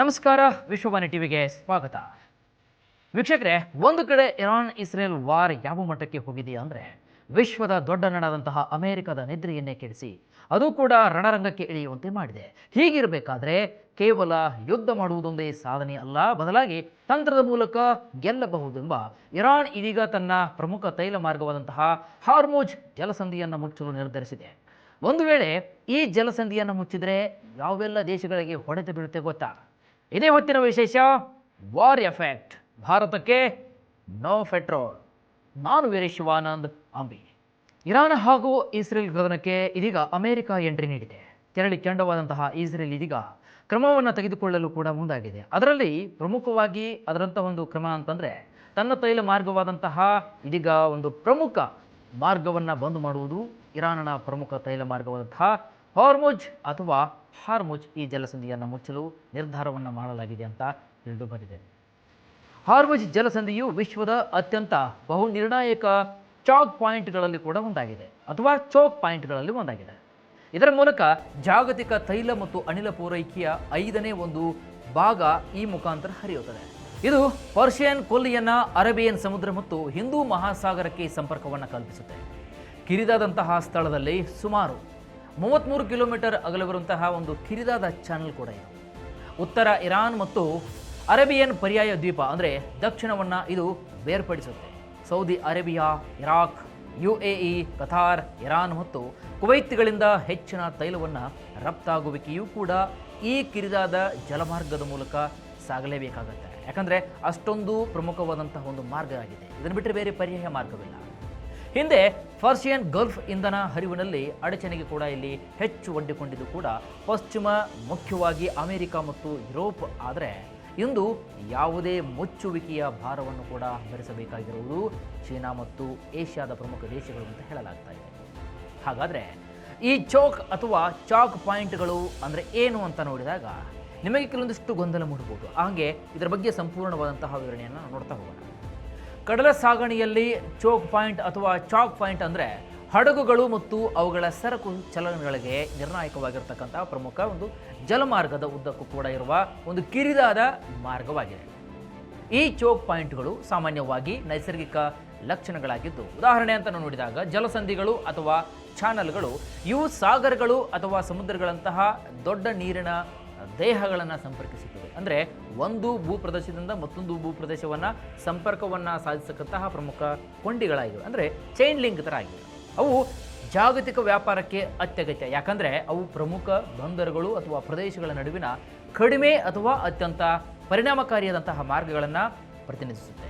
ನಮಸ್ಕಾರ, ವಿಶ್ವವಾಣಿ ಟಿವಿಗೆ ಸ್ವಾಗತ. ವೀಕ್ಷಕರೇ, ಒಂದು ಕಡೆ ಇರಾನ್ ಇಸ್ರೇಲ್ ವಾರ್ ಯಾವ ಮಟ್ಟಕ್ಕೆ ಹೋಗಿದೆಯಾ ಅಂದರೆ ವಿಶ್ವದ ದೊಡ್ಡ ನಡಾದಂತಹ ಅಮೆರಿಕದ ನಿದ್ರೆಯನ್ನೇ ಕೆಡಿಸಿ ಅದು ಕೂಡ ರಣರಂಗಕ್ಕೆ ಇಳಿಯುವಂತೆ ಮಾಡಿದೆ. ಹೀಗಿರಬೇಕಾದ್ರೆ ಕೇವಲ ಯುದ್ಧ ಮಾಡುವುದೊಂದೇ ಸಾಧನೆ ಅಲ್ಲ, ಬದಲಾಗಿ ತಂತ್ರದ ಮೂಲಕ ಗೆಲ್ಲಬಹುದೆಂಬ ಇರಾನ್ ಇದೀಗ ತನ್ನ ಪ್ರಮುಖ ತೈಲ ಮಾರ್ಗವಾದಂತಹ ಹಾರ್ಮೋಜ್ ಜಲಸಂಧಿಯನ್ನು ಮುಚ್ಚಲು ನಿರ್ಧರಿಸಿದೆ. ಒಂದು ವೇಳೆ ಈ ಜಲಸಂಧಿಯನ್ನು ಮುಚ್ಚಿದರೆ ಯಾವೆಲ್ಲ ದೇಶಗಳಿಗೆ ಹೊಡೆತ ಬೀಳುತ್ತೆ ಗೊತ್ತಾ? ಇದೇ ಹೊತ್ತಿನ ವಿಶೇಷ, ವಾರ್ ಎಫೆಕ್ಟ್. ಭಾರತಕ್ಕೆ ನೋ ಪೆಟ್ರೋಲ್. ನಾನು ವೀರೇಶ್ ಶಿವಾನಂದ್, ಅಂಬಿ. ಇರಾನ್ ಹಾಗೂ ಇಸ್ರೇಲ್ ಗಗನಕ್ಕೆ ಇದೀಗ ಅಮೆರಿಕ ಎಂಟ್ರಿ ನೀಡಿದೆ. ತೆರಳಿ ಕೆಂಡವಾದಂತಹ ಇಸ್ರೇಲ್ ಇದೀಗ ಕ್ರಮವನ್ನು ತೆಗೆದುಕೊಳ್ಳಲು ಕೂಡ ಮುಂದಾಗಿದೆ. ಅದರಲ್ಲಿ ಪ್ರಮುಖವಾಗಿ ಅದರಂಥ ಒಂದು ಕ್ರಮ ಅಂತಂದರೆ, ತನ್ನ ತೈಲ ಮಾರ್ಗವಾದಂತಹ ಇದೀಗ ಒಂದು ಪ್ರಮುಖ ಮಾರ್ಗವನ್ನು ಬಂದ್ ಮಾಡುವುದು ಇರಾನ್ನ ಪ್ರಮುಖ ತೈಲ ಮಾರ್ಗವಾದಂತಹ ಹಾರ್ಮುಜ್ ಅಥವಾ ಹಾರ್ಮುಜ್ ಈ ಜಲಸಂಧಿಯನ್ನು ಮುಚ್ಚಲು ನಿರ್ಧಾರವನ್ನು ಮಾಡಲಾಗಿದೆ ಅಂತ ತಿಳಿದು ಬಂದಿದೆ. ಹಾರ್ಮುಜ್ ಜಲಸಂಧಿಯು ವಿಶ್ವದ ಅತ್ಯಂತ ಬಹು ನಿರ್ಣಾಯಕ ಚಾಕ್ ಪಾಯಿಂಟ್ಗಳಲ್ಲಿ ಕೂಡ ಒಂದಾಗಿದೆ, ಅಥವಾ ಚೋಕ್ ಪಾಯಿಂಟ್ಗಳಲ್ಲಿ ಒಂದಾಗಿದೆ. ಇದರ ಮೂಲಕ ಜಾಗತಿಕ ತೈಲ ಮತ್ತು ಅನಿಲ ಪೂರೈಕೆಯ ಐದನೇ ಒಂದು ಭಾಗ ಈ ಮುಖಾಂತರ ಹರಿಯುತ್ತದೆ. ಇದು ಪರ್ಷಿಯನ್ ಕೊಲ್ಲಿಯನ್ನ ಅರೇಬಿಯನ್ ಸಮುದ್ರ ಮತ್ತು ಹಿಂದೂ ಮಹಾಸಾಗರಕ್ಕೆ ಸಂಪರ್ಕವನ್ನು ಕಲ್ಪಿಸುತ್ತೆ. ಕಿರಿದಾದಂತಹ ಸ್ಥಳದಲ್ಲಿ ಸುಮಾರು ಮೂವತ್ತ್ಮೂರು ಕಿಲೋಮೀಟರ್ ಅಗಲವಿರುವಂತಹ ಒಂದು ಕಿರಿದಾದ ಚಾನಲ್ ಕೂಡ ಇದೆ. ಉತ್ತರ ಇರಾನ್ ಮತ್ತು ಅರೇಬಿಯನ್ ಪರ್ಯಾಯ ದ್ವೀಪ, ಅಂದರೆ ದಕ್ಷಿಣವನ್ನು ಇದು ಬೇರ್ಪಡಿಸುತ್ತೆ. Saudi Arabia, Iraq U A E Qatar Iran ಮತ್ತು ಕುವೈತ್ಗಳಿಂದ ಹೆಚ್ಚಿನ ತೈಲವನ್ನು ರಫ್ತಾಗುವಿಕೆಯೂ ಕೂಡ ಈ ಕಿರಿದಾದ ಜಲಮಾರ್ಗದ ಮೂಲಕ ಸಾಗಲೇಬೇಕಾಗುತ್ತೆ. ಯಾಕಂದರೆ ಅಷ್ಟೊಂದು ಪ್ರಮುಖವಾದಂತಹ ಒಂದು ಮಾರ್ಗ ಆಗಿದೆ. ಇದನ್ನು ಬಿಟ್ಟರೆ ಬೇರೆ ಪರ್ಯಾಯ ಮಾರ್ಗವಿಲ್ಲ. ಹಿಂದೆ ಪರ್ಷಿಯನ್ ಗಲ್ಫ್ ಇಂಧನ ಹರಿವಿನಲ್ಲಿ ಅಡಚಣೆಗೆ ಕೂಡ ಇಲ್ಲಿ ಹೆಚ್ಚು ಒಡ್ಡಿಕೊಂಡಿದ್ದು ಕೂಡ ಪಶ್ಚಿಮ, ಮುಖ್ಯವಾಗಿ ಅಮೆರಿಕ ಮತ್ತು ಯುರೋಪ್. ಆದರೆ ಇಂದು ಯಾವುದೇ ಮುಚ್ಚುವಿಕೆಯ ಭಾರವನ್ನು ಕೂಡ ಭರಿಸಬೇಕಾಗಿರುವುದು ಚೀನಾ ಮತ್ತು ಏಷ್ಯಾದ ಪ್ರಮುಖ ದೇಶಗಳು ಅಂತ ಹೇಳಲಾಗ್ತಾ ಇದೆ. ಹಾಗಾದರೆ ಈ ಚೌಕ್ ಅಥವಾ ಚಾಕ್ ಪಾಯಿಂಟ್ಗಳು ಅಂದರೆ ಏನು ಅಂತ ನೋಡಿದಾಗ ನಿಮಗೆ ಕೆಲವೊಂದಿಷ್ಟು ಗೊಂದಲ ಮೂಡಬಹುದು. ಹಾಗೆ ಇದರ ಬಗ್ಗೆ ಸಂಪೂರ್ಣವಾದಂತಹ ವಿವರಣೆಯನ್ನು ನೋಡ್ತಾ ಹೋಗೋಣ. ಕಡಲ ಸಾಗಣೆಯಲ್ಲಿ ಚೋಕ್ ಪಾಯಿಂಟ್ ಅಥವಾ ಚಾಕ್ ಪಾಯಿಂಟ್ ಅಂದರೆ ಹಡಗುಗಳು ಮತ್ತು ಅವುಗಳ ಸರಕು ಚಲನೆಗಳಿಗೆ ನಿರ್ಣಾಯಕವಾಗಿರ್ತಕ್ಕಂಥ ಪ್ರಮುಖ ಒಂದು ಜಲಮಾರ್ಗದ ಉದ್ದಕ್ಕೂ ಕೂಡ ಇರುವ ಒಂದು ಕಿರಿದಾದ ಮಾರ್ಗವಾಗಿದೆ. ಈ ಚೋಕ್ ಪಾಯಿಂಟ್ಗಳು ಸಾಮಾನ್ಯವಾಗಿ ನೈಸರ್ಗಿಕ ಲಕ್ಷಣಗಳಾಗಿದ್ದು, ಉದಾಹರಣೆ ಅಂತ ನಾವು ನೋಡಿದಾಗ ಜಲಸಂಧಿಗಳು ಅಥವಾ ಚಾನಲ್ಗಳು ಇವು ಸಾಗರಗಳು ಅಥವಾ ಸಮುದ್ರಗಳಂತಹ ದೊಡ್ಡ ನೀರಿನ ದೇಹಗಳನ್ನು ಸಂಪರ್ಕಿಸುತ್ತದೆ. ಅಂದರೆ ಒಂದು ಭೂಪ್ರದೇಶದಿಂದ ಮತ್ತೊಂದು ಭೂಪ್ರದೇಶವನ್ನು ಸಂಪರ್ಕವನ್ನು ಸಾಧಿಸತಕ್ಕಂತಹ ಪ್ರಮುಖ ಕೊಂಡಿಗಳಾಗಿವೆ. ಅಂದರೆ ಚೈನ್ ಲಿಂಕ್ ಥರ ಆಗಿವೆ. ಅವು ಜಾಗತಿಕ ವ್ಯಾಪಾರಕ್ಕೆ ಅತ್ಯಗತ್ಯ. ಯಾಕಂದರೆ ಅವು ಪ್ರಮುಖ ಬಂದರುಗಳು ಅಥವಾ ಪ್ರದೇಶಗಳ ನಡುವಿನ ಕಡಿಮೆ ಅಥವಾ ಅತ್ಯಂತ ಪರಿಣಾಮಕಾರಿಯಾದಂತಹ ಮಾರ್ಗಗಳನ್ನು ಪ್ರತಿನಿಧಿಸುತ್ತೆ.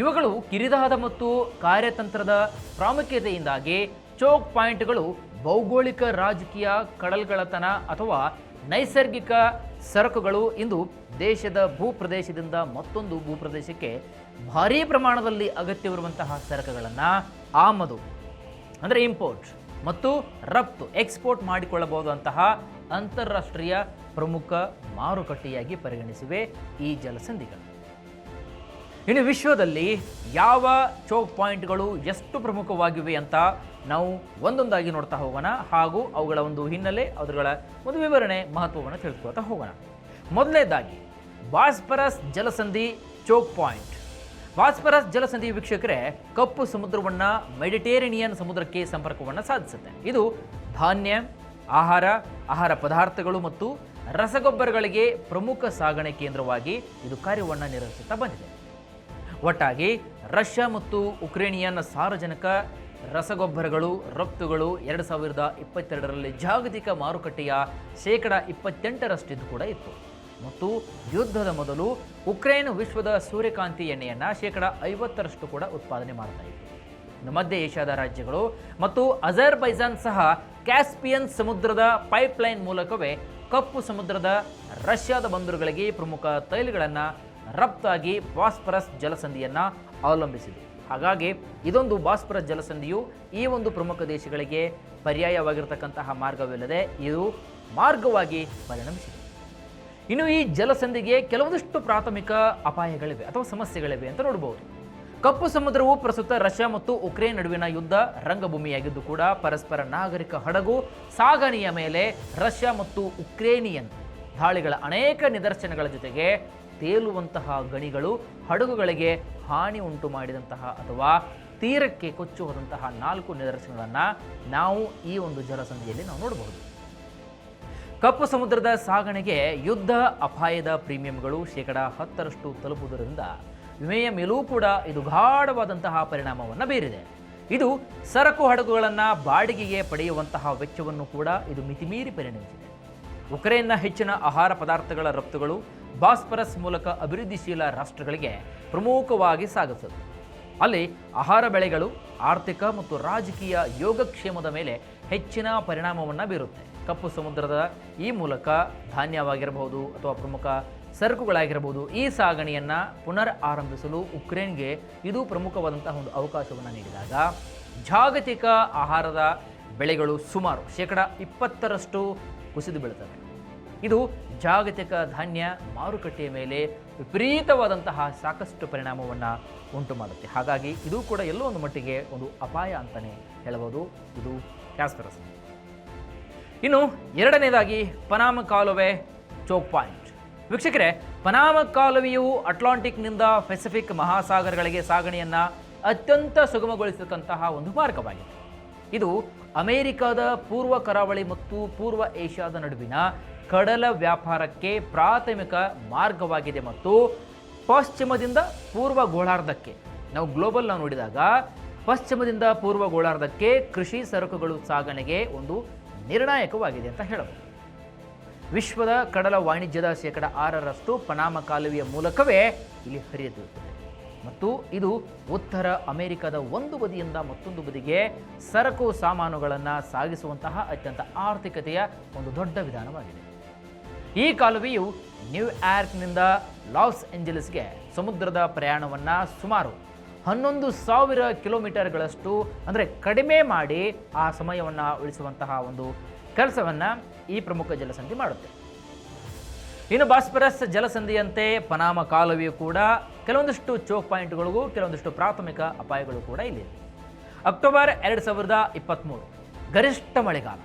ಇವುಗಳು ಕಿರಿದಾದ ಮತ್ತು ಕಾರ್ಯತಂತ್ರದ ಪ್ರಾಮುಖ್ಯತೆಯಿಂದಾಗಿ ಚೋಕ್ ಪಾಯಿಂಟ್ಗಳು ಭೌಗೋಳಿಕ ರಾಜಕೀಯ ಕಡಲ್ಗಳತನ ಅಥವಾ ನೈಸರ್ಗಿಕ ಸರಕುಗಳು ಇಂದು ದೇಶದ ಭೂಪ್ರದೇಶದಿಂದ ಮತ್ತೊಂದು ಭೂಪ್ರದೇಶಕ್ಕೆ ಭಾರೀ ಪ್ರಮಾಣದಲ್ಲಿ ಅಗತ್ಯವಿರುವಂತಹ ಸರಕುಗಳನ್ನು ಆಮದು, ಅಂದರೆ ಇಂಪೋರ್ಟ್ ಮತ್ತು ರಫ್ತು ಎಕ್ಸ್ಪೋರ್ಟ್ ಮಾಡಿಕೊಳ್ಳಬಹುದಂತಹ ಅಂತಾರಾಷ್ಟ್ರೀಯ ಪ್ರಮುಖ ಮಾರುಕಟ್ಟೆಯಾಗಿ ಪರಿಗಣಿಸಿವೆ ಈ ಜಲಸಂಧಿಗಳು. ಇನ್ನು ವಿಶ್ವದಲ್ಲಿ ಯಾವ ಚೋಕ್ ಪಾಯಿಂಟ್ಗಳು ಎಷ್ಟು ಪ್ರಮುಖವಾಗಿವೆ ಅಂತ ನಾವು ಒಂದೊಂದಾಗಿ ನೋಡ್ತಾ ಹೋಗೋಣ. ಹಾಗೂ ಅವುಗಳ ಒಂದು ಹಿನ್ನೆಲೆ, ಅವುಗಳ ಒಂದು ವಿವರಣೆ ಮಹತ್ವವನ್ನು ತಿಳ್ಕೊಳ್ತಾ ಹೋಗೋಣ. ಮೊದಲನೇದಾಗಿ ಬಾಸ್ಪರಸ್ ಜಲಸಂಧಿ ಚೋಕ್ ಪಾಯಿಂಟ್ ಬಾಸ್ಪರಸ್ ಜಲಸಂಧಿ ವೀಕ್ಷಕರೇ, ಕಪ್ಪು ಸಮುದ್ರವನ್ನು ಮೆಡಿಟೇರಿನಿಯನ್ ಸಮುದ್ರಕ್ಕೆ ಸಂಪರ್ಕವನ್ನು ಸಾಧಿಸುತ್ತೆ. ಇದು ಧಾನ್ಯ, ಆಹಾರ ಆಹಾರ ಪದಾರ್ಥಗಳು ಮತ್ತು ರಸಗೊಬ್ಬರಗಳಿಗೆ ಪ್ರಮುಖ ಸಾಗಣೆ ಕೇಂದ್ರವಾಗಿ ಇದು ಕಾರ್ಯವನ್ನು ನಿರ್ವಹಿಸುತ್ತಾ ಬಂದಿದೆ. ಒಟ್ಟಾಗಿ ರಷ್ಯಾ ಮತ್ತು ಉಕ್ರೇನಿಯನ್ ಸಾರ್ವಜನಿಕ ರಸಗೊಬ್ಬರಗಳು, ರಫ್ತುಗಳು ಎರಡು ಸಾವಿರದ ಇಪ್ಪತ್ತೆರಡರಲ್ಲಿ ಜಾಗತಿಕ ಮಾರುಕಟ್ಟೆಯ ಶೇಕಡ ಇಪ್ಪತ್ತೆಂಟರಷ್ಟಿದ್ದು ಕೂಡ ಇತ್ತು. ಮತ್ತು ಯುದ್ಧದ ಮೊದಲು ಉಕ್ರೇನ್ ವಿಶ್ವದ ಸೂರ್ಯಕಾಂತಿ ಎಣ್ಣೆಯನ್ನು ಶೇಕಡ ಐವತ್ತರಷ್ಟು ಕೂಡ ಉತ್ಪಾದನೆ ಮಾಡ್ತಾ ಇತ್ತು. ಮಧ್ಯ ಏಷ್ಯಾದ ರಾಜ್ಯಗಳು ಮತ್ತು ಅಜರ್ಬೈಜಾನ್ ಸಹ ಕ್ಯಾಸ್ಪಿಯನ್ ಸಮುದ್ರದ ಪೈಪ್ಲೈನ್ ಮೂಲಕವೇ ಕಪ್ಪು ಸಮುದ್ರದ ರಷ್ಯಾದ ಬಂದರುಗಳಿಗೆ ಪ್ರಮುಖ ತೈಲಗಳನ್ನು ರಫ್ತಾಗಿ ಬಾಸ್ಪರಸ್ ಜಲಸಂಧಿಯನ್ನು ಅವಲಂಬಿಸಿದೆ. ಹಾಗಾಗಿ ಇದೊಂದು ಬಾಸ್ಪರಸ್ ಜಲಸಂಧಿಯು ಈ ಒಂದು ಪ್ರಮುಖ ದೇಶಗಳಿಗೆ ಪರ್ಯಾಯವಾಗಿರ್ತಕ್ಕಂತಹ ಮಾರ್ಗವಿಲ್ಲದೆ ಇದು ಮಾರ್ಗವಾಗಿ ಪರಿಣಮಿಸಿದೆ. ಇನ್ನು ಈ ಜಲಸಂಧಿಗೆ ಕೆಲವೊಂದಿಷ್ಟು ಪ್ರಾಥಮಿಕ ಅಪಾಯಗಳಿವೆ ಅಥವಾ ಸಮಸ್ಯೆಗಳಿವೆ ಅಂತ ನೋಡಬಹುದು ಕಪ್ಪು ಸಮುದ್ರವು ಪ್ರಸ್ತುತ ರಷ್ಯಾ ಮತ್ತು ಉಕ್ರೇನ್ ನಡುವಿನ ಯುದ್ಧ ರಂಗಭೂಮಿಯಾಗಿದ್ದು ಕೂಡ ಪರಸ್ಪರ ನಾಗರಿಕ ಹಡಗು ಸಾಗಣೆಯ ಮೇಲೆ ರಷ್ಯಾ ಮತ್ತು ಉಕ್ರೇನಿಯನ್ ದಾಳಿಗಳ ಅನೇಕ ನಿದರ್ಶನಗಳ ಜೊತೆಗೆ ತೇಲುವಂತಹ ಗಣಿಗಳು ಹಡಗುಗಳಿಗೆ ಹಾನಿ ಉಂಟು ಮಾಡಿದಂತಹ ಅಥವಾ ತೀರಕ್ಕೆ ಕೊಚ್ಚು ಹೋದಂತಹ ನಾಲ್ಕು ನಿದರ್ಶನಗಳನ್ನು ನಾವು ಈ ಒಂದು ಜಲಸಂಧಿಯಲ್ಲಿ ನಾವು ನೋಡಬಹುದು. ಕಪ್ಪು ಸಮುದ್ರದ ಸಾಗಣೆಗೆ ಯುದ್ಧ ಅಪಾಯದ ಪ್ರೀಮಿಯಂಗಳು ಶೇಕಡ ಹತ್ತರಷ್ಟು ತಲುಪುವುದರಿಂದ ವಿಮೆಯ ಮೇಲೂ ಕೂಡ ಇದು ಗಾಢವಾದಂತಹ ಪರಿಣಾಮವನ್ನು ಬೀರಿದೆ. ಇದು ಸರಕು ಹಡಗುಗಳನ್ನು ಬಾಡಿಗೆಗೆ ಪಡೆಯುವಂತಹ ವೆಚ್ಚವನ್ನು ಕೂಡ ಇದು ಮಿತಿಮೀರಿ ಪರಿಣಮಿಸಿದೆ. ಉಕ್ರೇನ್ನ ಹೆಚ್ಚಿನ ಆಹಾರ ಪದಾರ್ಥಗಳ ರಫ್ತುಗಳು ಬಾಸ್ಪರಸ್ ಮೂಲಕ ಅಭಿವೃದ್ಧಿಶೀಲ ರಾಷ್ಟ್ರಗಳಿಗೆ ಪ್ರಮುಖವಾಗಿ ಸಾಗುತ್ತದೆ ಅಲ್ಲಿ ಆಹಾರ ಬೆಳೆಗಳು, ಆರ್ಥಿಕ ಮತ್ತು ರಾಜಕೀಯ ಯೋಗಕ್ಷೇಮದ ಮೇಲೆ ಹೆಚ್ಚಿನ ಪರಿಣಾಮವನ್ನು ಬೀರುತ್ತೆ. ಕಪ್ಪು ಸಮುದ್ರದ ಈ ಮೂಲಕ ಧಾನ್ಯವಾಗಿರಬಹುದು ಅಥವಾ ಪ್ರಮುಖ ಸರಕುಗಳಾಗಿರಬಹುದು. ಈ ಸಾಗಣೆಯನ್ನು ಪುನರ್ ಆರಂಭಿಸಲು ಉಕ್ರೇನ್ಗೆ ಇದು ಪ್ರಮುಖವಾದಂತಹ ಒಂದು ಅವಕಾಶವನ್ನು ನೀಡಿದಾಗ ಜಾಗತಿಕ ಆಹಾರದ ಬೆಳೆಗಳು ಸುಮಾರು ಶೇಕಡ ಇಪ್ಪತ್ತರಷ್ಟು ಕುಸಿದು ಬೀಳ್ತವೆ. ಇದು ಜಾಗತಿಕ ಧಾನ್ಯ ಮಾರುಕಟ್ಟೆಯ ಮೇಲೆ ವಿಪರೀತವಾದಂತಹ ಸಾಕಷ್ಟು ಪರಿಣಾಮವನ್ನು ಉಂಟು ಮಾಡುತ್ತೆ. ಹಾಗಾಗಿ ಇದು ಕೂಡ ಎಲ್ಲೋ ಒಂದು ಮಟ್ಟಿಗೆ ಒಂದು ಅಪಾಯ ಅಂತಲೇ ಹೇಳಬಹುದು. ಇದು ಕ್ಯಾಸ್ಪರಸ್. ಇನ್ನು ಎರಡನೇದಾಗಿ ಪನಾಮ ಕಾಲುವೆ ಚೋಕ್ ಪಾಯಿಂಟ್. ವೀಕ್ಷಕರೇ, ಪನಾಮ ಕಾಲುವೆಯು ಅಟ್ಲಾಂಟಿಕ್ನಿಂದ ಪೆಸಿಫಿಕ್ ಮಹಾಸಾಗರಗಳಿಗೆ ಸಾಗಣೆಯನ್ನು ಅತ್ಯಂತ ಸುಗಮಗೊಳಿಸತಕ್ಕಂತಹ ಒಂದು ಮಾರ್ಗವಾಗಿದೆ. ಇದು ಅಮೆರಿಕದ ಪೂರ್ವ ಕರಾವಳಿ ಮತ್ತು ಪೂರ್ವ ಏಷ್ಯಾದ ನಡುವಿನ ಕಡಲ ವ್ಯಾಪಾರಕ್ಕೆ ಪ್ರಾಥಮಿಕ ಮಾರ್ಗವಾಗಿದೆ ಮತ್ತು ಪಶ್ಚಿಮದಿಂದ ಪೂರ್ವ ಗೋಳಾರ್ಧಕ್ಕೆ. ನಾವು ಗ್ಲೋಬಲ್ ನಾವು ನೋಡಿದಾಗ ಪಶ್ಚಿಮದಿಂದ ಪೂರ್ವ ಗೋಳಾರ್ಧಕ್ಕೆ ಕೃಷಿ ಸರಕುಗಳು ಸಾಗಣೆಗೆ ಒಂದು ನಿರ್ಣಾಯಕವಾಗಿದೆ ಅಂತ ಹೇಳಬಹುದು. ವಿಶ್ವದ ಕಡಲ ವಾಣಿಜ್ಯದ ಶೇಕಡ ಆರರಷ್ಟು ಪನಾಮ ಕಾಲುವೆಯ ಮೂಲಕವೇ ಇಲ್ಲಿ ಹರಿಯುತ್ತಿರುತ್ತದೆ ಮತ್ತು ಇದು ಉತ್ತರ ಅಮೆರಿಕದ ಒಂದು ಬದಿಯಿಂದ ಮತ್ತೊಂದು ಬದಿಗೆ ಸರಕು ಸಾಮಾನುಗಳನ್ನು ಸಾಗಿಸುವಂತಹ ಅತ್ಯಂತ ಆರ್ಥಿಕತೆಯ ಒಂದು ದೊಡ್ಡ ವಿಧಾನವಾಗಿದೆ. ಈ ಕಾಲುವೆಯು ನ್ಯೂಯಾರ್ಕ್ನಿಂದ ಲಾಸ್ ಏಂಜಲಸ್ಗೆ ಸಮುದ್ರದ ಪ್ರಯಾಣವನ್ನು ಸುಮಾರು ಹನ್ನೊಂದು ಸಾವಿರ ಕಿಲೋಮೀಟರ್ಗಳಷ್ಟು ಅಂದರೆ ಕಡಿಮೆ ಮಾಡಿ ಆ ಸಮಯವನ್ನು ಉಳಿಸುವಂತಹ ಒಂದು ಕೆಲಸವನ್ನು ಈ ಪ್ರಮುಖ ಜಲಸಂಧಿ ಮಾಡುತ್ತೆ. ಇನ್ನು ಬಾಸ್ಪರಸ್ ಜಲಸಂಧಿಯಂತೆ ಪನಾಮ ಕಾಲುವೆಯು ಕೂಡ ಕೆಲವೊಂದಿಷ್ಟು ಚೋಕ್ ಪಾಯಿಂಟ್ಗಳಿಗೂ ಕೆಲವೊಂದಿಷ್ಟು ಪ್ರಾಥಮಿಕ ಅಪಾಯಗಳು ಕೂಡ ಇಲ್ಲಿದೆ ಅಕ್ಟೋಬರ್ ಎರಡು ಸಾವಿರದ ಇಪ್ಪತ್ತ್ಮೂರು ಗರಿಷ್ಠ ಮಳೆಗಾಲ.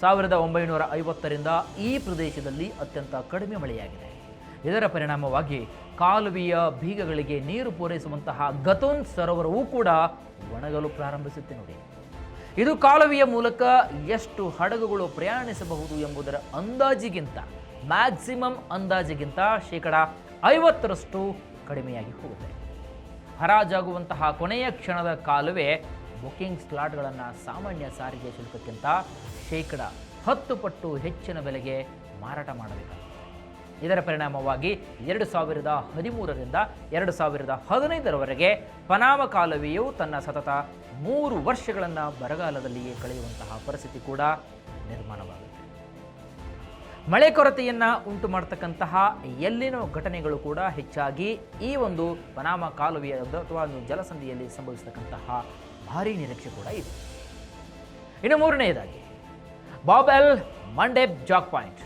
ಸಾವಿರದ ಒಂಬೈನೂರ ಐವತ್ತರಿಂದ ಈ ಪ್ರದೇಶದಲ್ಲಿ ಅತ್ಯಂತ ಕಡಿಮೆ ಮಳೆಯಾಗಿದೆ. ಇದರ ಪರಿಣಾಮವಾಗಿ ಕಾಲುವೆಯ ಬೀಗಗಳಿಗೆ ನೀರು ಪೂರೈಸುವಂತಹ ಗತೋನ್ ಸರೋವರವೂ ಕೂಡ ಒಣಗಲು ಪ್ರಾರಂಭಿಸುತ್ತೆ ನೋಡಿ. ಇದು ಕಾಲುವೆಯ ಮೂಲಕ ಎಷ್ಟು ಹಡಗುಗಳು ಪ್ರಯಾಣಿಸಬಹುದು ಎಂಬುದರ ಅಂದಾಜಿಗಿಂತ, ಮ್ಯಾಕ್ಸಿಮಮ್ ಅಂದಾಜಿಗಿಂತ ಶೇಕಡ ಐವತ್ತರಷ್ಟು ಕಡಿಮೆಯಾಗಿ ಹೋಗುತ್ತೆ. ಹರಾಜಾಗುವಂತಹ ಕೊನೆಯ ಕ್ಷಣದ ಕಾಲುವೆ ಬುಕಿಂಗ್ ಸ್ಲಾಟ್ಗಳನ್ನು ಸಾಮಾನ್ಯ ಸಾರಿಗೆ ಶುಲ್ಕಕ್ಕಿಂತ ಶೇಕಡ ಹತ್ತು ಪಟ್ಟು ಹೆಚ್ಚಿನ ಬೆಲೆಗೆ ಮಾರಾಟ ಮಾಡಬೇಕಾಗುತ್ತೆ ಇದರ ಪರಿಣಾಮವಾಗಿ ಎರಡು ಸಾವಿರದ ಹದಿಮೂರರಿಂದ ಎರಡು ಸಾವಿರದ ಹದಿನೈದರವರೆಗೆ ಪನಾಮ ಕಾಲುವೆಯು ತನ್ನ ಸತತ ಮೂರು ವರ್ಷಗಳನ್ನು ಬರಗಾಲದಲ್ಲಿಯೇ ಕಳೆಯುವಂತಹ ಪರಿಸ್ಥಿತಿ ಕೂಡ ನಿರ್ಮಾಣವಾಗುತ್ತೆ. ಮಳೆ ಕೊರತೆಯನ್ನು ಉಂಟು ಮಾಡತಕ್ಕಂತಹ ಎಲ್ಲಿನ ಘಟನೆಗಳು ಕೂಡ ಹೆಚ್ಚಾಗಿ ಈ ಒಂದು ಪನಾಮ ಕಾಲುವೆಯ ಅಥವಾ ಒಂದು ಜಲಸಂಧಿಯಲ್ಲಿ ಸಂಭವಿಸತಕ್ಕಂತಹ ಭಾರೀ ನಿರೀಕ್ಷೆ ಕೂಡ ಇದೆ. ಇನ್ನು ಮೂರನೆಯದಾಗಿ Bab el Mandeb choke point.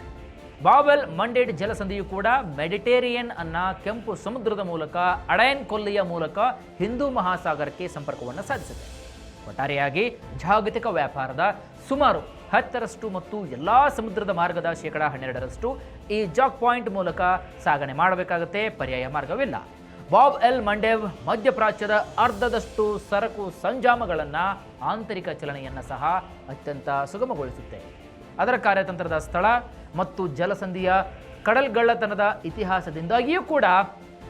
Bab el Mandeb ಜಲಸಂಧಿಯು ಕೂಡ ಮೆಡಿಟೇರಿಯನ್ ಅನ್ನ ಕೆಂಪು ಸಮುದ್ರದ ಮೂಲಕ, ಅಡಯನ್ ಕೊಲ್ಲಿಯ ಮೂಲಕ ಹಿಂದೂ ಮಹಾಸಾಗರಕ್ಕೆ ಸಂಪರ್ಕವನ್ನು ಸಾಧಿಸಿದೆ ಒಟ್ಟಾರೆಯಾಗಿ ಜಾಗತಿಕ ವ್ಯಾಪಾರದ ಸುಮಾರು ಹತ್ತರಷ್ಟು ಮತ್ತು ಎಲ್ಲ ಸಮುದ್ರದ ಮಾರ್ಗದ ಶೇಕಡ ಹನ್ನೆರಡರಷ್ಟು ಈ ಜಾಕ್ ಪಾಯಿಂಟ್ ಮೂಲಕ ಸಾಗಣೆ ಮಾಡಬೇಕಾಗುತ್ತೆ. ಪರ್ಯಾಯ ಮಾರ್ಗವಿಲ್ಲ. ಬಾಬ್ ಎಲ್ ಮಂಡೇವ್ ಮಧ್ಯಪ್ರಾಚ್ಯದ ಅರ್ಧದಷ್ಟು ಸರಕು ಸಂಜಾಮಗಳನ್ನು ಆಂತರಿಕ ಚಲನೆಯನ್ನು ಸಹ ಅತ್ಯಂತ ಸುಗಮಗೊಳಿಸುತ್ತೆ. ಅದರ ಕಾರ್ಯತಂತ್ರದ ಸ್ಥಳ ಮತ್ತು ಜಲಸಂಧಿಯ ಕಡಲ್ಗಳ್ಳತನದ ಇತಿಹಾಸದಿಂದಾಗಿಯೂ ಕೂಡ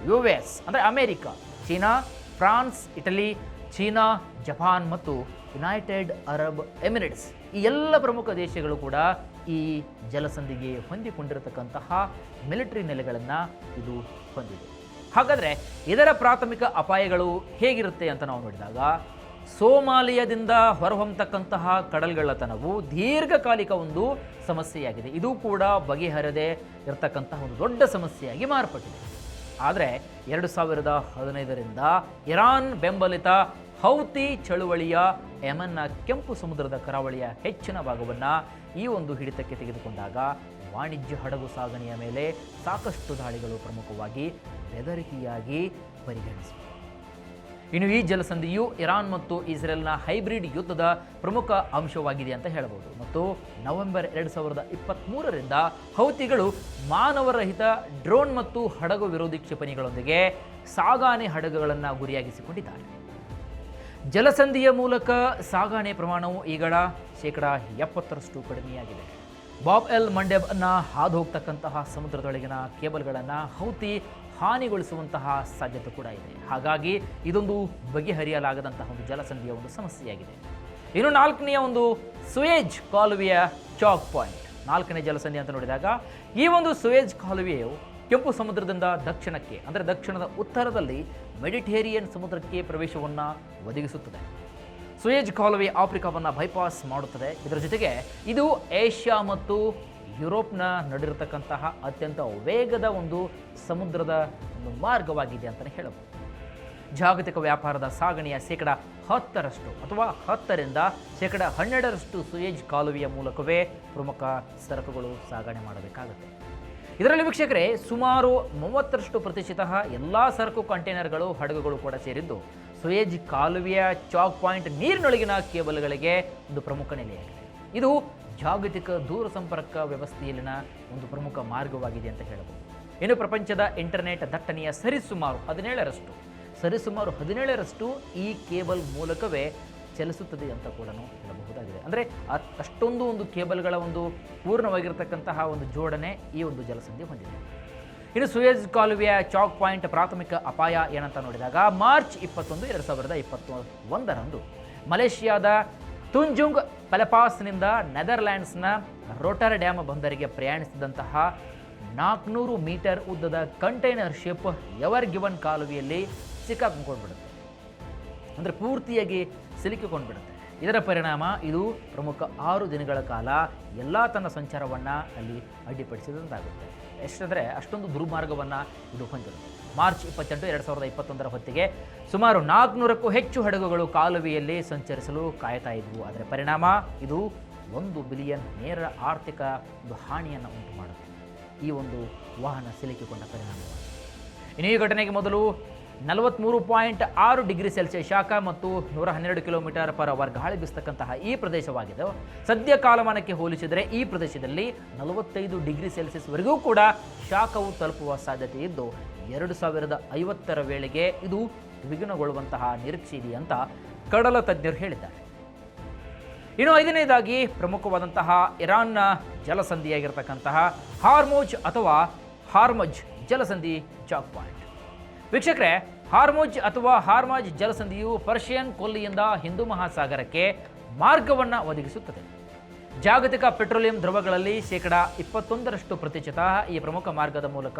ಯು ಎಸ್, ಅಂದರೆ America, China, France, Italy, China, Japan ಮತ್ತು ಯುನೈಟೆಡ್ ಅರಬ್ ಎಮಿರೇಟ್ಸ್ ಈ ಎಲ್ಲ ಪ್ರಮುಖ ದೇಶಗಳು ಕೂಡ ಈ ಜಲಸಂಧಿಗೆ ಹೊಂದಿಕೊಂಡಿರತಕ್ಕಂತಹ ಮಿಲಿಟರಿ ನೆಲೆಗಳನ್ನು ಇದು ಹೊಂದಿದೆ. ಹಾಗಾದರೆ ಇದರ ಪ್ರಾಥಮಿಕ ಅಪಾಯಗಳು ಹೇಗಿರುತ್ತೆ ಅಂತ ನಾವು ನೋಡಿದಾಗ, ಸೋಮಾಲಿಯಾದಿಂದ ಹೊರಹೊಮ್ಮತಕ್ಕಂತಹ ಕಡಲ್ಗಳ್ಳತನವು ದೀರ್ಘಕಾಲಿಕ ಒಂದು ಸಮಸ್ಯೆಯಾಗಿದೆ. ಇದು ಕೂಡ ಬಗೆಹರದೆ ಇರತಕ್ಕಂತಹ ಒಂದು ದೊಡ್ಡ ಸಮಸ್ಯೆಯಾಗಿ ಮಾರ್ಪಟ್ಟಿದೆ. ಆದರೆ ಎರಡು ಸಾವಿರದ ಹದಿನೈದರಿಂದ ಇರಾನ್ ಬೆಂಬಲಿತ ಹೌತಿ ಚಳುವಳಿಯ ಯಮನ್ನ ಕೆಂಪು ಸಮುದ್ರದ ಕರಾವಳಿಯ ಹೆಚ್ಚಿನ ಭಾಗವನ್ನು ಈ ಒಂದು ಹಿಡಿತಕ್ಕೆ ತೆಗೆದುಕೊಂಡಾಗ ವಾಣಿಜ್ಯ ಹಡಗು ಸಾಗಣೆಯ ಮೇಲೆ ಸಾಕಷ್ಟು ದಾಳಿಗಳು ಪ್ರಮುಖವಾಗಿ ಬೆದರಿಕೆಯಾಗಿ ಪರಿಗಣಿಸಿದೆ ಇನ್ನು ಈ ಜಲಸಂಧಿಯು ಇರಾನ್ ಮತ್ತು ಇಸ್ರೇಲ್ನ ಹೈಬ್ರಿಡ್ ಯುದ್ಧದ ಪ್ರಮುಖ ಅಂಶವಾಗಿದೆ ಅಂತ ಹೇಳಬಹುದು ಮತ್ತು ನವೆಂಬರ್ ಎರಡು ಸಾವಿರದ ಇಪ್ಪತ್ತ್ಮೂರರಿಂದ ಹೌತಿಗಳು ಮಾನವರಹಿತ ಡ್ರೋನ್ ಮತ್ತು ಹಡಗು ವಿರೋಧಿ ಕ್ಷಿಪಣಿಗಳೊಂದಿಗೆ ಸಾಗಾಣೆ ಹಡಗುಗಳನ್ನು ಗುರಿಯಾಗಿಸಿಕೊಂಡಿದ್ದಾರೆ. ಜಲಸಂಧಿಯ ಮೂಲಕ ಸಾಗಾಣೆ ಪ್ರಮಾಣವು ಈಗಳ ಶೇಕಡ ಎಪ್ಪತ್ತರಷ್ಟು ಕಡಿಮೆಯಾಗಿದೆ. ಬಾಬ್ ಎಲ್ ಮಂಡೆಬ್ ಅನ್ನ ಹಾದು ಹೋಗ್ತಕ್ಕಂತಹ ಸಮುದ್ರದೊಳಗಿನ ಕೇಬಲ್ಗಳನ್ನು ಹೌತಿ ಹಾನಿಗೊಳಿಸುವಂತಹ ಸಾಧ್ಯತೆ ಕೂಡ ಇದೆ. ಹಾಗಾಗಿ ಇದೊಂದು ಬಗೆಹರಿಯಲಾಗದಂತಹ ಒಂದು ಜಲಸಂಧಿಯ ಒಂದು ಸಮಸ್ಯೆಯಾಗಿದೆ. ಇನ್ನು ನಾಲ್ಕನೆಯ ಒಂದು ಸುಯೇಜ್ ಕಾಲುವೆಯ ಚಾಕ್ ಪಾಯಿಂಟ್. ನಾಲ್ಕನೇ ಜಲಸಂಧಿ ಅಂತ ನೋಡಿದಾಗ, ಈ ಒಂದು ಸುಯೇಜ್ ಕಾಲುವೆಯು ಕೆಂಪು ಸಮುದ್ರದಿಂದ ದಕ್ಷಿಣಕ್ಕೆ, ಅಂದರೆ ದಕ್ಷಿಣದ ಉತ್ತರದಲ್ಲಿ ಮೆಡಿಟೇರಿಯನ್ ಸಮುದ್ರಕ್ಕೆ ಪ್ರವೇಶವನ್ನು ಒದಗಿಸುತ್ತದೆ. ಸುಯೇಜ್ ಕಾಲುವೆ ಆಫ್ರಿಕಾವನ್ನು ಬೈಪಾಸ್ ಮಾಡುತ್ತದೆ. ಇದರ ಜೊತೆಗೆ ಇದು ಏಷ್ಯಾ ಮತ್ತು ಯುರೋಪ್ನ ನಡಿರತಕ್ಕಂತಹ ಅತ್ಯಂತ ವೇಗದ ಒಂದು ಸಮುದ್ರದ ಒಂದು ಮಾರ್ಗವಾಗಿದೆ ಅಂತಲೇ ಹೇಳಬಹುದು. ಜಾಗತಿಕ ವ್ಯಾಪಾರದ ಸಾಗಣೆಯ ಶೇಕಡ ಹತ್ತರಷ್ಟು ಅಥವಾ ಹತ್ತರಿಂದ ಶೇಕಡ ಹನ್ನೆರಡರಷ್ಟು ಸುಯೇಜ್ ಕಾಲುವೆಯ ಮೂಲಕವೇ ಪ್ರಮುಖ ಸರಕುಗಳು ಸಾಗಣೆ ಮಾಡಬೇಕಾಗುತ್ತೆ. ಇದರಲ್ಲಿ ವೀಕ್ಷಕರೇ, ಸುಮಾರು ಮೂವತ್ತರಷ್ಟು ಪ್ರತಿಶತ ಎಲ್ಲ ಸರಕು ಕಂಟೈನರ್ಗಳು, ಹಡಗುಗಳು ಕೂಡ ಸೇರಿದ್ದು ಸುಯೇಜ್ ಕಾಲುವೆಯ ಚಾಕ್ ಪಾಯಿಂಟ್ ನೀರಿನೊಳಗಿನ ಕೇಬಲ್ಗಳಿಗೆ ಒಂದು ಪ್ರಮುಖ ನೆಲೆಯಾಗಿದೆ. ಇದು ಜಾಗತಿಕ ದೂರ ಸಂಪರ್ಕ ವ್ಯವಸ್ಥೆಯಲ್ಲಿನ ಒಂದು ಪ್ರಮುಖ ಮಾರ್ಗವಾಗಿದೆ ಅಂತ ಹೇಳಬಹುದು ಇನ್ನು ಪ್ರಪಂಚದ ಇಂಟರ್ನೆಟ್ ದಟ್ಟಣೆಯ ಸರಿಸುಮಾರು ಹದಿನೇಳರಷ್ಟು ಸರಿಸುಮಾರು ಹದಿನೇಳರಷ್ಟು ಈ ಕೇಬಲ್ ಮೂಲಕವೇ ಚಲಿಸುತ್ತದೆ ಅಂತ ಕೂಡ ಹೇಳಬಹುದಾಗಿದೆ. ಅಂದರೆ ಅಷ್ಟೊಂದು ಒಂದು ಕೇಬಲ್ಗಳ ಒಂದು ಪೂರ್ಣವಾಗಿರತಕ್ಕಂತಹ ಒಂದು ಜೋಡಣೆ ಈ ಒಂದು ಜಲಸಂಧಿ ಹೊಂದಿದೆ. ಇನ್ನು ಸುಯೇಜ್ ಕಾಲುವೆಯ ಚಾಕ್ ಪಾಯಿಂಟ್ ಪ್ರಾಥಮಿಕ ಅಪಾಯ ಏನಂತ ನೋಡಿದಾಗ ಮಾರ್ಚ್ ಇಪ್ಪತ್ತೊಂದು, ಎರಡು ಸಾವಿರದ ಇಪ್ಪತ್ತ ಒಂದರಂದು ಮಲೇಷಿಯಾದ ತುಂಜುಂಗ್ ಪೆಲಪಾಸ್ನಿಂದ ನೆದರ್ಲ್ಯಾಂಡ್ಸ್ನ ರೋಟರ್ ಡ್ಯಾಮ್ ಬಂದರಿಗೆ ಪ್ರಯಾಣಿಸಿದಂತಹ ನಾಲ್ಕುನೂರು ಮೀಟರ್ ಉದ್ದದ ಕಂಟೈನರ್ ಶಿಪ್ ಎವರ್ ಗಿವನ್ ಕಾಲುವೆಯಲ್ಲಿ ಸಿಕ್ಕಾಕೊಂಡ್ಬಿಡುತ್ತೆ. ಅಂದರೆ ಪೂರ್ತಿಯಾಗಿ ಸಿಲುಕಿಕೊಂಡ್ಬಿಡುತ್ತೆ. ಇದರ ಪರಿಣಾಮ ಇದು ಪ್ರಮುಖ ಆರು ದಿನಗಳ ಕಾಲ ಎಲ್ಲ ತನ್ನ ಸಂಚಾರವನ್ನು ಅಲ್ಲಿ ಅಡ್ಡಿಪಡಿಸಿದಂತಾಗುತ್ತೆ. ಎಷ್ಟಂದರೆ ಅಷ್ಟೊಂದು ದುರ್ಮಾರ್ಗವನ್ನು ಇದು ಹೊಂದಿರುತ್ತೆ ಮಾರ್ಚ್ ಇಪ್ಪತ್ತೆಂಟು, ಎರಡು ಸಾವಿರದ ಇಪ್ಪತ್ತೊಂದರ ಹೊತ್ತಿಗೆ ಸುಮಾರು ನಾಲ್ಕುನೂರಕ್ಕೂ ಹೆಚ್ಚು ಹಡಗುಗಳು ಕಾಲುವೆಯಲ್ಲಿ ಸಂಚರಿಸಲು ಕಾಯ್ತಾ ಇದ್ವು. ಅದರ ಪರಿಣಾಮ ಇದು ಒಂದು ಬಿಲಿಯನ್ ನೇರ ಆರ್ಥಿಕ ಒಂದು ಹಾನಿಯನ್ನು ಉಂಟು ಮಾಡುತ್ತೆ ಈ ಒಂದು ವಾಹನ ಸಿಲುಕಿಕೊಂಡ ಪರಿಣಾಮವಾಗಿದೆ ಇನ್ನು ಈ ಘಟನೆಗೆ ಮೊದಲು ನಲವತ್ತ್ಮೂರು ಪಾಯಿಂಟ್ ಆರು ಡಿಗ್ರಿ ಸೆಲ್ಸಿಯಸ್ ಶಾಖ ಮತ್ತು ನೂರ ಹನ್ನೆರಡು ಕಿಲೋಮೀಟರ್ ಪರ್ ಅವರ್ ಗಾಳಿ ಬೀಸ್ತಕ್ಕಂತಹ ಈ ಪ್ರದೇಶವಾಗಿದೆ. ಸದ್ಯ ಕಾಲಮಾನಕ್ಕೆ ಹೋಲಿಸಿದರೆ ಈ ಪ್ರದೇಶದಲ್ಲಿ ನಲವತ್ತೈದು ಡಿಗ್ರಿ ಸೆಲ್ಸಿಯಸ್ವರೆಗೂ ಕೂಡ ಶಾಖವು ತಲುಪುವ ಸಾಧ್ಯತೆ ಇದ್ದು, ಎರಡು ಸಾವಿರದ ಐವತ್ತರ ವೇಳೆಗೆ ಇದು ದ್ವಿಗುಣಗೊಳ್ಳುವಂತಹ ನಿರೀಕ್ಷೆ ಇದೆ ಅಂತ ಕಡಲ ತಜ್ಞರು ಹೇಳಿದ್ದಾರೆ. ಇನ್ನು ಐದನೇದಾಗಿ ಪ್ರಮುಖವಾದಂತಹ ಇರಾನ್ನ ಜಲಸಂಧಿಯಾಗಿರ್ತಕ್ಕಂತಹ ಹಾರ್ಮೋಜ್ ಅಥವಾ ಹಾರ್ಮಜ್ ಜಲಸಂಧಿ ಚಾಕ್ ಪಾಯಿಂಟ್. ವೀಕ್ಷಕರೇ, ಹಾರ್ಮೋಜ್ ಅಥವಾ ಹಾರ್ಮಾಜ್ ಜಲಸಂಧಿಯು ಪರ್ಷಿಯನ್ ಕೊಲ್ಲಿಯಿಂದ ಹಿಂದೂ ಮಹಾಸಾಗರಕ್ಕೆ ಮಾರ್ಗವನ್ನು ಒದಗಿಸುತ್ತದೆ. ಜಾಗತಿಕ ಪೆಟ್ರೋಲಿಯಂ ದ್ರವಗಳಲ್ಲಿ ಶೇಕಡ ಇಪ್ಪತ್ತೊಂದರಷ್ಟು ಪ್ರತಿಶತ ಈ ಪ್ರಮುಖ ಮಾರ್ಗದ ಮೂಲಕ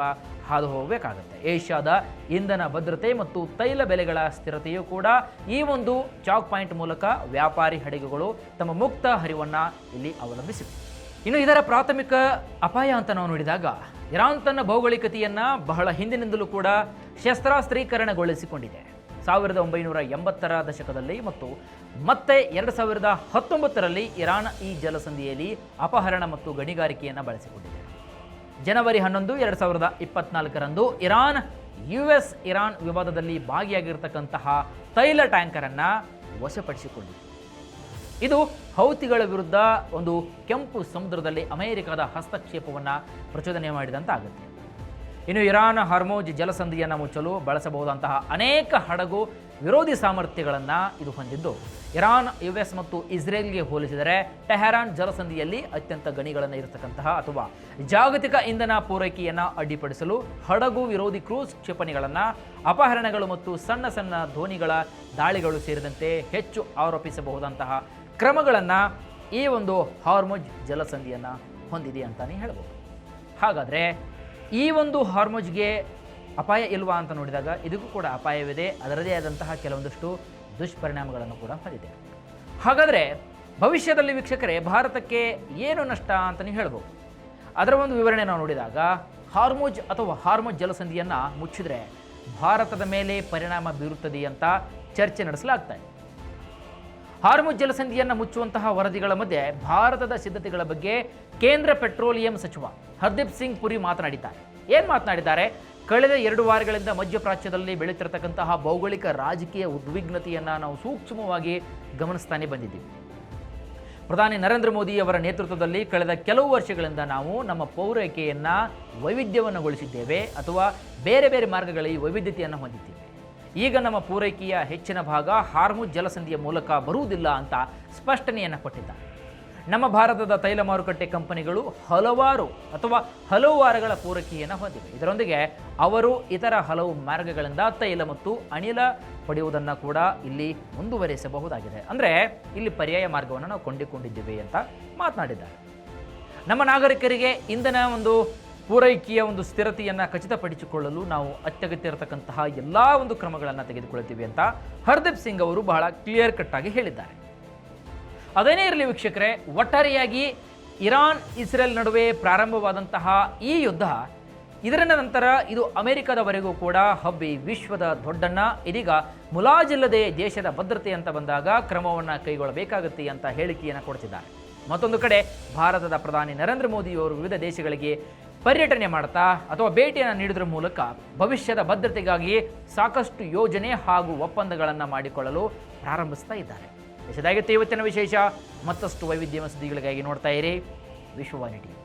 ಹಾದು ಹೋಗಬೇಕಾಗುತ್ತೆ ಏಷ್ಯಾದ ಇಂಧನ ಭದ್ರತೆ ಮತ್ತು ತೈಲ ಬೆಲೆಗಳ ಸ್ಥಿರತೆಯೂ ಕೂಡ ಈ ಒಂದು ಚಾಕ್ ಪಾಯಿಂಟ್ ಮೂಲಕ ವ್ಯಾಪಾರಿ ಹಡಗುಗಳು ತಮ್ಮ ಮುಕ್ತ ಹರಿವನ್ನು ಇಲ್ಲಿ ಅವಲಂಬಿಸಿವೆ. ಇನ್ನು ಇದರ ಪ್ರಾಥಮಿಕ ಅಪಾಯ ಅಂತ ನಾವು ನೋಡಿದಾಗ ಇರಾನ್ ತನ್ನ ಭೌಗೋಳಿಕತೆಯನ್ನು ಬಹಳ ಹಿಂದಿನಿಂದಲೂ ಕೂಡ ಶಸ್ತ್ರಾಸ್ತ್ರೀಕರಣಗೊಳಿಸಿಕೊಂಡಿದೆ. ಸಾವಿರದ ಒಂಬೈನೂರ ಎಂಬತ್ತರ ದಶಕದಲ್ಲಿ ಮತ್ತು ಮತ್ತೆ ಎರಡು ಸಾವಿರದ ಹತ್ತೊಂಬತ್ತರಲ್ಲಿ ಇರಾನ್ ಈ ಜಲಸಂಧಿಯಲ್ಲಿ ಅಪಹರಣ ಮತ್ತು ಗಣಿಗಾರಿಕೆಯನ್ನು ಬಳಸಿಕೊಂಡಿದೆ. ಜನವರಿ ಹನ್ನೊಂದು, ಎರಡು ಸಾವಿರದ ಇಪ್ಪತ್ನಾಲ್ಕರಂದು ಇರಾನ್ ಯು ಎಸ್ ಇರಾನ್ ವಿವಾದದಲ್ಲಿ ಭಾಗಿಯಾಗಿರ್ತಕ್ಕಂತಹ ತೈಲ ಟ್ಯಾಂಕರನ್ನು ವಶಪಡಿಸಿಕೊಂಡಿತು ಇದು ಹೌತಿಗಳ ವಿರುದ್ಧ ಒಂದು ಕೆಂಪು ಸಮುದ್ರದಲ್ಲಿ ಅಮೆರಿಕದ ಹಸ್ತಕ್ಷೇಪವನ್ನು ಪ್ರಚೋದನೆ ಮಾಡಿದಂತಾಗುತ್ತೆ. ಇನ್ನು ಇರಾನ್ ಹರ್ಮೋಜ್ ಜಲಸಂಧಿಯನ್ನು ಮುಚ್ಚಲು ಬಳಸಬಹುದಂತಹ ಅನೇಕ ಹಡಗು ವಿರೋಧಿ ಸಾಮರ್ಥ್ಯಗಳನ್ನು ಇದು ಹೊಂದಿದ್ದು. ಇರಾನ್ ಯು ಎಸ್ ಮತ್ತು ಇಸ್ರೇಲ್ಗೆ ಹೋಲಿಸಿದರೆ ಟೆಹರಾನ್ ಜಲಸಂಧಿಯಲ್ಲಿ ಅತ್ಯಂತ ಗಣಿಗಳನ್ನು ಇರತಕ್ಕಂತಹ ಅಥವಾ ಜಾಗತಿಕ ಇಂಧನ ಪೂರೈಕೆಯನ್ನು ಅಡ್ಡಿಪಡಿಸಲು ಹಡಗು ವಿರೋಧಿ ಕ್ರೂಸ್ ಕ್ಷಿಪಣಿಗಳನ್ನು, ಅಪಹರಣಗಳು ಮತ್ತು ಸಣ್ಣ ಸಣ್ಣ ಧೋನಿಗಳ ದಾಳಿಗಳು ಸೇರಿದಂತೆ ಹೆಚ್ಚು ಆರೋಪಿಸಬಹುದಂತಹ ಕ್ರಮಗಳನ್ನು ಈ ಒಂದು ಹಾರ್ಮೋಜ್ ಜಲಸಂಧಿಯನ್ನು ಹೊಂದಿದೆ ಅಂತಲೇ ಹೇಳ್ಬೋದು. ಹಾಗಾದರೆ ಈ ಒಂದು ಹಾರ್ಮೋಜ್ಗೆ ಅಪಾಯ ಇಲ್ವಾ ಅಂತ ನೋಡಿದಾಗ ಇದಕ್ಕೂ ಕೂಡ ಅಪಾಯವಿದೆ. ಅದರದೇ ಆದಂತಹ ಕೆಲವೊಂದಷ್ಟು ದುಷ್ಪರಿಣಾಮಗಳನ್ನು ಕೂಡ ಹೊಂದಿದೆ. ಹಾಗಾದರೆ ಭವಿಷ್ಯದಲ್ಲಿ ವೀಕ್ಷಕರೇ, ಭಾರತಕ್ಕೆ ಏನು ನಷ್ಟ ಅಂತಲೇ ಹೇಳ್ಬೋದು. ಅದರ ಒಂದು ವಿವರಣೆ ನಾವು ನೋಡಿದಾಗ ಹಾರ್ಮೋಜ್ ಅಥವಾ ಹಾರ್ಮೋಜ್ ಜಲಸಂಧಿಯನ್ನು ಮುಚ್ಚಿದರೆ ಭಾರತದ ಮೇಲೆ ಪರಿಣಾಮ ಬೀರುತ್ತದೆ ಅಂತ ಚರ್ಚೆ ನಡೆಸಲಾಗ್ತಾ ಇದೆ. ಹಾರ್ಮುಜ್ ಜಲಸಂಧಿಯನ್ನು ಮುಚ್ಚುವಂತಹ ವರದಿಗಳ ಮಧ್ಯೆ ಭಾರತದ ಸಿದ್ಧತೆಗಳ ಬಗ್ಗೆ ಕೇಂದ್ರ ಪೆಟ್ರೋಲಿಯಂ ಸಚಿವ ಹರ್ದೀಪ್ ಸಿಂಗ್ ಪುರಿ ಮಾತನಾಡಿದ್ದಾರೆ. ಏನು ಮಾತನಾಡಿದ್ದಾರೆ? ಕಳೆದ ಎರಡು ವಾರಗಳಿಂದ ಮಧ್ಯಪ್ರಾಚ್ಯದಲ್ಲಿ ಬೆಳೀತಿರತಕ್ಕಂತಹ ಭೌಗೋಳಿಕ ರಾಜಕೀಯ ಉದ್ವಿಗ್ನತೆಯನ್ನು ನಾವು ಸೂಕ್ಷ್ಮವಾಗಿ ಗಮನಿಸ್ತಾನೆ ಬಂದಿದ್ದೀವಿ. ಪ್ರಧಾನಿ ನರೇಂದ್ರ ಮೋದಿ ಅವರ ನೇತೃತ್ವದಲ್ಲಿ ಕಳೆದ ಕೆಲವು ವರ್ಷಗಳಿಂದ ನಾವು ನಮ್ಮ ಪೌರೈಕೆಯನ್ನು ವೈವಿಧ್ಯವನ್ನುಗೊಳಿಸಿದ್ದೇವೆ ಅಥವಾ ಬೇರೆ ಬೇರೆ ಮಾರ್ಗಗಳಲ್ಲಿ ವೈವಿಧ್ಯತೆಯನ್ನು ಹೊಂದಿದ್ದೇವೆ. ಈಗ ನಮ್ಮ ಪೂರೈಕೆಯ ಹೆಚ್ಚಿನ ಭಾಗ ಹಾರ್ಮು ಜಲಸಂಧಿಯ ಮೂಲಕ ಬರುವುದಿಲ್ಲ ಅಂತ ಸ್ಪಷ್ಟನೆಯನ್ನು ಕೊಟ್ಟಿದ್ದಾರೆ. ನಮ್ಮ ಭಾರತದ ತೈಲ ಮಾರುಕಟ್ಟೆ ಕಂಪನಿಗಳು ಹಲವಾರು ಅಥವಾ ಹಲವು ವಾರಗಳ ಪೂರೈಕೆಯನ್ನು ಹೊಂದಿವೆ. ಇದರೊಂದಿಗೆ ಅವರು ಇತರ ಹಲವು ಮಾರ್ಗಗಳಿಂದ ತೈಲ ಮತ್ತು ಅನಿಲ ಪಡೆಯುವುದನ್ನು ಕೂಡ ಇಲ್ಲಿ ಮುಂದುವರಿಸಬಹುದಾಗಿದೆ. ಅಂದರೆ ಇಲ್ಲಿ ಪರ್ಯಾಯ ಮಾರ್ಗವನ್ನು ನಾವು ಕೊಂಡಿಕೊಂಡಿದ್ದೇವೆ ಅಂತ ಮಾತನಾಡಿದ್ದಾರೆ. ನಮ್ಮ ನಾಗರಿಕರಿಗೆ ಇಂಧನ ಒಂದು ಪೂರೈಕೆಯ ಒಂದು ಸ್ಥಿರತೆಯನ್ನು ಖಚಿತಪಡಿಸಿಕೊಳ್ಳಲು ನಾವು ಅತ್ಯಗತ್ಯ ಇರತಕ್ಕಂತಹ ಎಲ್ಲ ಒಂದು ಕ್ರಮಗಳನ್ನು ತೆಗೆದುಕೊಳ್ತೀವಿ ಅಂತ ಹರ್ದೀಪ್ ಸಿಂಗ್ ಅವರು ಬಹಳ ಕ್ಲಿಯರ್ ಕಟ್ ಆಗಿ ಹೇಳಿದ್ದಾರೆ. ಅದೇನೇ ಇರಲಿ ವೀಕ್ಷಕರೇ, ಒಟ್ಟಾರೆಯಾಗಿ ಇರಾನ್, ಇಸ್ರೇಲ್ ನಡುವೆ ಪ್ರಾರಂಭವಾದಂತಹ ಈ ಯುದ್ಧ ಇದರ ನಂತರ ಇದು ಅಮೆರಿಕದವರೆಗೂ ಕೂಡ ಹಬ್ಬಿ ವಿಶ್ವದ ದೊಡ್ಡಣ್ಣ. ಇದೀಗ ಮುಲಾಜಿಲ್ಲದೆ ದೇಶದ ಭದ್ರತೆ ಅಂತ ಬಂದಾಗ ಕ್ರಮವನ್ನು ಕೈಗೊಳ್ಳಬೇಕಾಗುತ್ತೆ ಅಂತ ಹೇಳಿಕೆಯನ್ನು ಕೊಡ್ತಿದ್ದಾರೆ. ಮತ್ತೊಂದು ಕಡೆ, ಭಾರತದ ಪ್ರಧಾನಿ ನರೇಂದ್ರ ಮೋದಿಯವರು ವಿವಿಧ ದೇಶಗಳಿಗೆ ಪರ್ಯಟನೆ ಮಾಡ್ತಾ ಅಥವಾ ಭೇಟಿಯನ್ನು ನೀಡಿದ್ರ ಮೂಲಕ ಭವಿಷ್ಯದ ಭದ್ರತೆಗಾಗಿ ಸಾಕಷ್ಟು ಯೋಜನೆ ಹಾಗೂ ಒಪ್ಪಂದಗಳನ್ನು ಮಾಡಿಕೊಳ್ಳಲು ಪ್ರಾರಂಭಿಸ್ತಾ ಇದ್ದಾರೆ. ಇವತ್ತಿನ ವಿಶೇಷ. ಮತ್ತಷ್ಟು ವೈವಿಧ್ಯಮಯ ಸುದ್ದಿಗಳಿಗಾಗಿ ನೋಡ್ತಾ ಇರಿ. ವಿಶ್ವವಾಣಿ ಟಿವಿ.